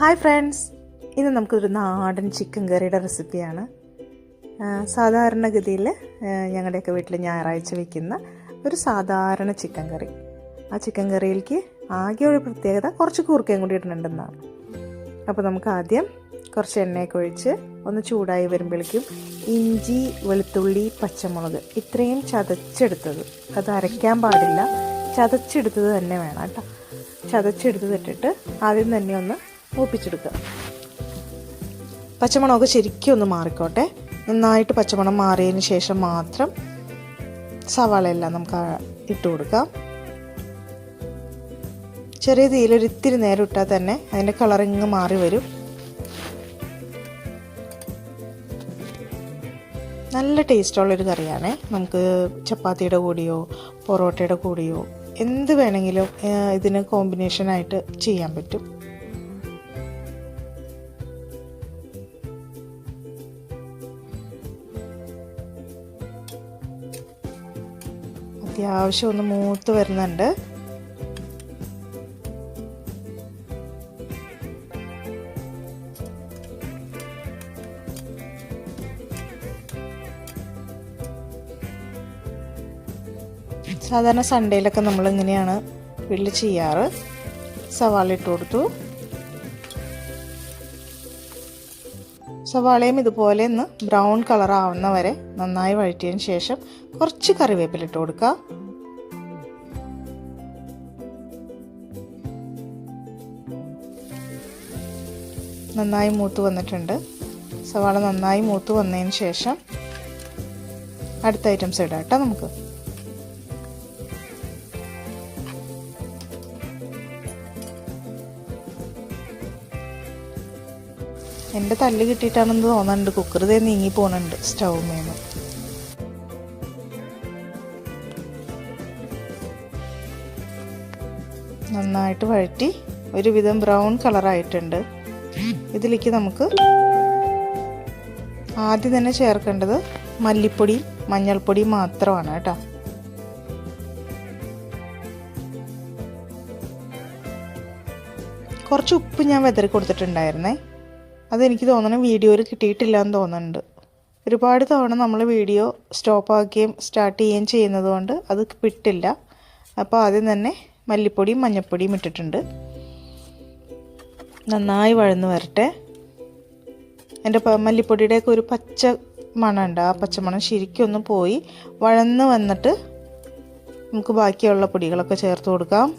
Hi friends. ഇന്ന് നമുക്കൊരു നാടൻ ചിക്കൻ കറിയുടെ റെസിപ്പിയാണ് സാധാരണഗതിയിൽ ഞങ്ങളുടെയൊക്കെ വീട്ടിൽ ഞായറാഴ്ച വയ്ക്കുന്ന ഒരു സാധാരണ ചിക്കൻ കറി ആ ചിക്കൻ കറിയിലേക്ക് ആകെ ഒരു പ്രത്യേകത കുറച്ച് കൂർക്കയും കൂടി ഇടുന്നുണ്ടെന്നാണ് അപ്പോൾ നമുക്ക് ആദ്യം കുറച്ച് എണ്ണയൊക്കെ ഒഴിച്ച് ഒന്ന് ചൂടായി വരുമ്പോഴേക്കും ഇഞ്ചി വെളുത്തുള്ളി പച്ചമുളക് ഇത്രയും ചതച്ചെടുത്തത്. അത് അരയ്ക്കാൻ പാടില്ല. ചതച്ചെടുത്തത് തന്നെ വേണം കേട്ടോ. ചതച്ചെടുത്തത് ഇട്ടിട്ട് ആദ്യം തന്നെ ഒന്ന് മൂപ്പിച്ചെടുക്കുക. പച്ചമണമൊക്കെ ശരിക്കും ഒന്ന് മാറിക്കോട്ടെ. നന്നായിട്ട് പച്ചമണം മാറിയതിന് ശേഷം മാത്രം സവാള എല്ലാം നമുക്ക് ഇട്ട് കൊടുക്കാം. ചെറിയ തീയിലൊരു ഇത്തിരി നേരം ഇട്ടാൽ തന്നെ അതിന്റെ കളറിങ് മാറി വരും. നല്ല ടേസ്റ്റുള്ളൊരു കറിയാണ്. നമുക്ക് ചപ്പാത്തിയുടെ കൂടിയോ പൊറോട്ടയുടെ കൂടെയോ എന്ത് വേണമെങ്കിലും ഇതിന് കോമ്പിനേഷനായിട്ട് ചെയ്യാൻ പറ്റും. അത്യാവശ്യം ഒന്ന് മൂത്ത് വരുന്നുണ്ട്. സാധാരണ സൺഡേയിലൊക്കെ നമ്മൾ ഇങ്ങനെയാണ് വീട്ടിൽ ചെയ്യാറ്? സവാള ഇട്ട് കൊടുത്തു. സവാളയും ഇതുപോലെ ഒന്ന് ബ്രൗൺ കളർ ആവുന്ന വരെ നന്നായി വഴറ്റിയതിന് ശേഷം കുറച്ച് കറിവേപ്പില ഇട്ട് കൊടുക്കുക. നന്നായി മൂത്ത് വന്നിട്ടുണ്ട്. സവാള നന്നായി മൂത്ത് വന്നതിന് ശേഷം അടുത്ത ഐറ്റംസ് ഇടാം കേട്ടോ നമുക്ക്. എന്റെ തല്ല് കിട്ടിയിട്ടാണെന്ന് തോന്നുന്നുണ്ട്. കുക്കർ ഇതേ നീങ്ങി പോണുണ്ട് സ്റ്റൗമേന്ന് നന്നായിട്ട് വഴറ്റി ഒരുവിധം ബ്രൗൺ കളറായിട്ടുണ്ട് ഇതിലേക്ക് നമുക്ക് ആദ്യം തന്നെ ചേർക്കേണ്ടത് മല്ലിപ്പൊടി മഞ്ഞൾപ്പൊടി മാത്രമാണ് കേട്ടോ. കുറച്ച് ഉപ്പ് ഞാൻ വെതറി കൊടുത്തിട്ടുണ്ടായിരുന്നേ. അതെനിക്ക് തോന്നുന്നു വീഡിയോയിൽ കിട്ടിയിട്ടില്ല എന്ന് തോന്നുന്നുണ്ട് ഒരുപാട് തവണ നമ്മൾ വീഡിയോ സ്റ്റോപ്പ് ആക്കുകയും സ്റ്റാർട്ട് ചെയ്യുകയും ചെയ്യുന്നത് കൊണ്ട് അത് വിട്ടില്ല. അപ്പോൾ ആദ്യം തന്നെ മല്ലിപ്പൊടിയും മഞ്ഞൾപ്പൊടിയും ഇട്ടിട്ടുണ്ട്. നന്നായി വഴന്ന് വരട്ടെ. എന്റെ മല്ലിപ്പൊടിയുടെയൊക്കെ ഒരു പച്ച മണമുണ്ട്. ആ പച്ചമണം ശരിക്കും ഒന്ന് പോയി വഴന്ന് വന്നിട്ട് നമുക്ക് ബാക്കിയുള്ള പൊടികളൊക്കെ ചേർത്ത് കൊടുക്കാം.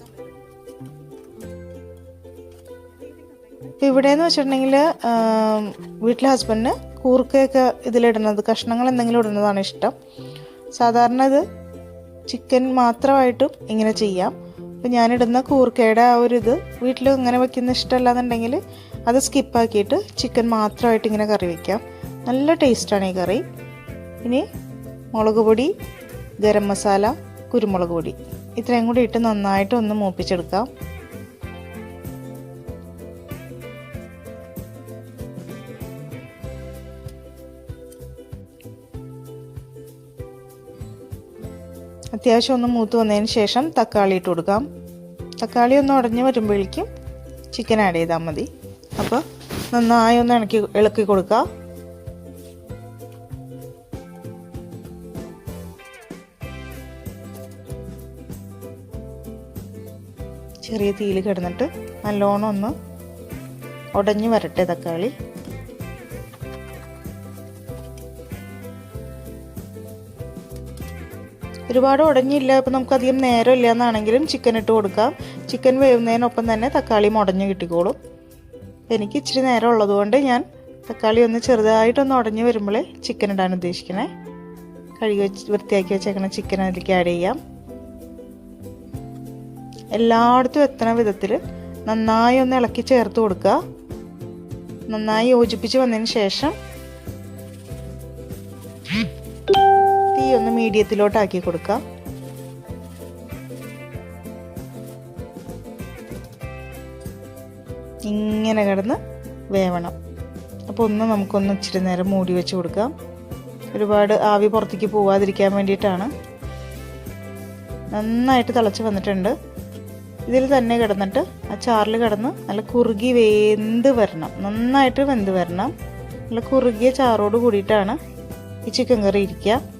ഇപ്പം ഇവിടെയെന്ന് വെച്ചിട്ടുണ്ടെങ്കിൽ വീട്ടിലെ ഹസ്ബൻഡിന് കൂർക്കയൊക്കെ ഇതിലിടുന്നത് കഷ്ണങ്ങൾ എന്തെങ്കിലും ഇടുന്നതാണ് ഇഷ്ടം. സാധാരണ ഇത് ചിക്കൻ മാത്രമായിട്ടും ഇങ്ങനെ ചെയ്യാം. അപ്പം ഞാനിടുന്ന കൂർക്കയുടെ ആ ഒരു ഇത് വീട്ടിൽ ഇങ്ങനെ വെക്കുന്ന ഇഷ്ടമല്ലാന്നുണ്ടെങ്കിൽ അത് സ്കിപ്പാക്കിയിട്ട് ചിക്കൻ മാത്രമായിട്ട് ഇങ്ങനെ കറി വയ്ക്കാം നല്ല ടേസ്റ്റാണ് ഈ കറി. ഇനി മുളക് പൊടി ഗരം മസാല കുരുമുളക് പൊടി. ഇത്രയും കൂടി ഇട്ട് നന്നായിട്ട് ഒന്ന് മൂപ്പിച്ചെടുക്കാം. അത്യാവശ്യം ഒന്ന് മൂത്ത് വന്നതിന് ശേഷം തക്കാളി ഇട്ട് കൊടുക്കാം. തക്കാളി ഒന്ന് ഉടഞ്ഞ് വരുമ്പോഴേക്കും ചിക്കൻ ആഡ് ചെയ്താൽ മതി. അപ്പോൾ നന്നായി ഒന്ന് ഇണക്കി ഇളക്കി കൊടുക്കുക ചെറിയ തീയിൽ കിടന്നിട്ട് നല്ലോണം ഒന്ന് ഉടഞ്ഞ് വരട്ടെ തക്കാളി. ഒരുപാട് ഉടഞ്ഞില്ല. അപ്പോൾ നമുക്ക് അധികം നേരം ഇല്ല എന്നാണെങ്കിലും ചിക്കൻ ഇട്ട് കൊടുക്കാം. ചിക്കൻ വേവുന്നതിനൊപ്പം തന്നെ തക്കാളിയും ഉടഞ്ഞു കിട്ടിക്കോളും. എനിക്ക് ഇച്ചിരി നേരം ഉള്ളതുകൊണ്ട് ഞാൻ തക്കാളി ഒന്ന് ചെറുതായിട്ടൊന്ന് ഉടഞ്ഞു വരുമ്പോൾ ചിക്കൻ ഇടാൻ ഉദ്ദേശിക്കണേ. കഴുകി വെച്ച് വൃത്തിയാക്കി വെച്ചേക്കണ ചിക്കൻ അതിലേക്ക് ആഡ് ചെയ്യാം. എല്ലായിടത്തും എത്തണ വിധത്തിൽ നന്നായി ഒന്ന് ഇളക്കി ചേർത്ത് കൊടുക്കുക. നന്നായി യോജിപ്പിച്ച് വന്നതിന് ശേഷം ഒന്ന് മീഡിയത്തിലോട്ടാക്കി കൊടുക്കാം. ഇങ്ങനെ കിടന്ന് വേവണം. അപ്പോൾ ഒന്ന് നമുക്കൊന്ന് ഇച്ചിരി നേരം മൂടി വെച്ച് കൊടുക്കാം. ഒരുപാട് ആവി പുറത്തേക്ക് പോവാതിരിക്കാൻ വേണ്ടിയിട്ടാണ്. നന്നായിട്ട് തിളച്ച് വന്നിട്ടുണ്ട്. ഇതിൽ തന്നെ കിടന്നിട്ട് ആ ചാറിൽ കിടന്ന് നല്ല കുറുകി വെന്ത് വരണം. നന്നായിട്ട് വെന്ത് വരണം. നല്ല കുറുകിയ ചാറോട് കൂടിയിട്ടാണ് ഈ ചിക്കൻ കറി ഇരിക്കുക.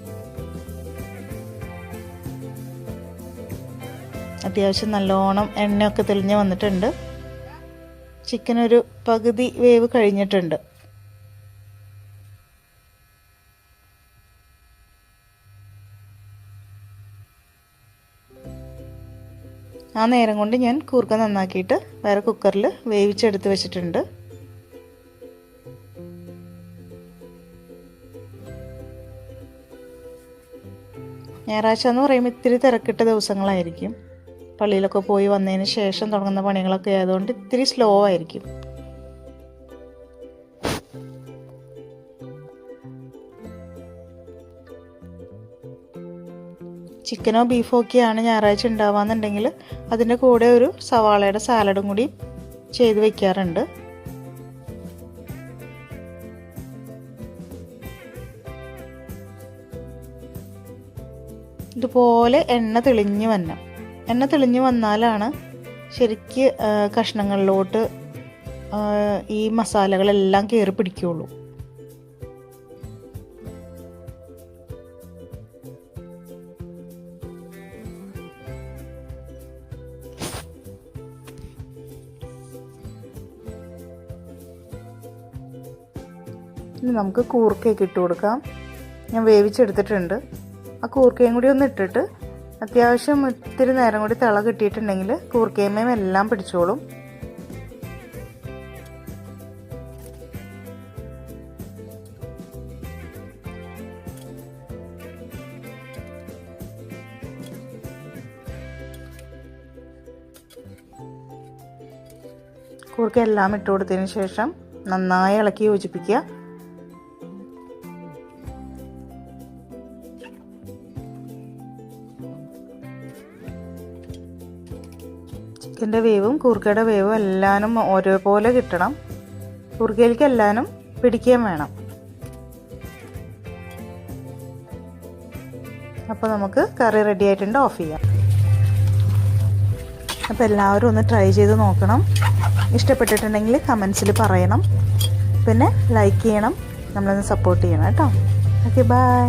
അത്യാവശ്യം നല്ലോണം എണ്ണയൊക്കെ തെളിഞ്ഞ് വന്നിട്ടുണ്ട്. ചിക്കൻ ഒരു പകുതി വേവ് കഴിഞ്ഞിട്ടുണ്ട്. ആ നേരം കൊണ്ട് ഞാൻ കൂർക്ക നന്നാക്കിയിട്ട് വേറെ കുക്കറിൽ വേവിച്ചെടുത്ത് വെച്ചിട്ടുണ്ട്. ഞായറാഴ്ച എന്ന് പറയുമ്പോൾ ഇത്തിരി തിരക്കിട്ട ദിവസങ്ങളായിരിക്കും. പള്ളിയിലൊക്കെ പോയി വന്നതിന് ശേഷം തുടങ്ങുന്ന പണികളൊക്കെ ആയതുകൊണ്ട് ഇത്തിരി സ്ലോ ആയിരിക്കും. ചിക്കനോ ബീഫോ ഒക്കെയാണ് ഞായറാഴ്ച ഉണ്ടാവാന്നുണ്ടെങ്കിൽ അതിന്റെ കൂടെ ഒരു സവാളയുടെ സാലഡും കൂടി ചെയ്ത് വെക്കാറുണ്ട്. ഇതുപോലെ എണ്ണ തെളിഞ്ഞു വരണം. എണ്ണ തെളിഞ്ഞു വന്നാലാണ് ശരിക്ക് കഷ്ണങ്ങളിലോട്ട് ഈ മസാലകളെല്ലാം കയറി പിടിക്കുകയുള്ളൂ ഇനി നമുക്ക് കൂർക്കയൊക്കെ ഇട്ട് കൊടുക്കാം. ഞാൻ വേവിച്ചെടുത്തിട്ടുണ്ട്. ആ കൂർക്കയും കൂടി ഒന്ന് ഇട്ടിട്ട് അത്യാവശ്യം ഇത്തിരി നേരം കൂടി തിള കിട്ടിയിട്ടുണ്ടെങ്കിൽ കൂർക്കേമയും എല്ലാം പിടിച്ചോളും. കൂർക്ക എല്ലാം ഇട്ട് കൊടുത്തതിന് ശേഷം നന്നായി ഇളക്കി യോജിപ്പിക്കുക. ചിക്കന്റെ വേവും കൂർക്കയുടെ വേവും എല്ലാനും ഒരേപോലെ കിട്ടണം. കൂർക്കയിലേക്ക് എല്ലാനും പിടിക്കുകയും വേണം. അപ്പോൾ നമുക്ക് കറി റെഡി ആയിട്ടുണ്ട് ഓഫ് ചെയ്യാം. അപ്പോൾ എല്ലാവരും ഒന്ന് ട്രൈ ചെയ്ത് നോക്കണം. ഇഷ്ടപ്പെട്ടിട്ടുണ്ടെങ്കിൽ കമൻസിൽ പറയണം. പിന്നെ ലൈക്ക് ചെയ്യണം. നമ്മളൊന്ന് സപ്പോർട്ട് ചെയ്യണം കേട്ടോ. Okay bye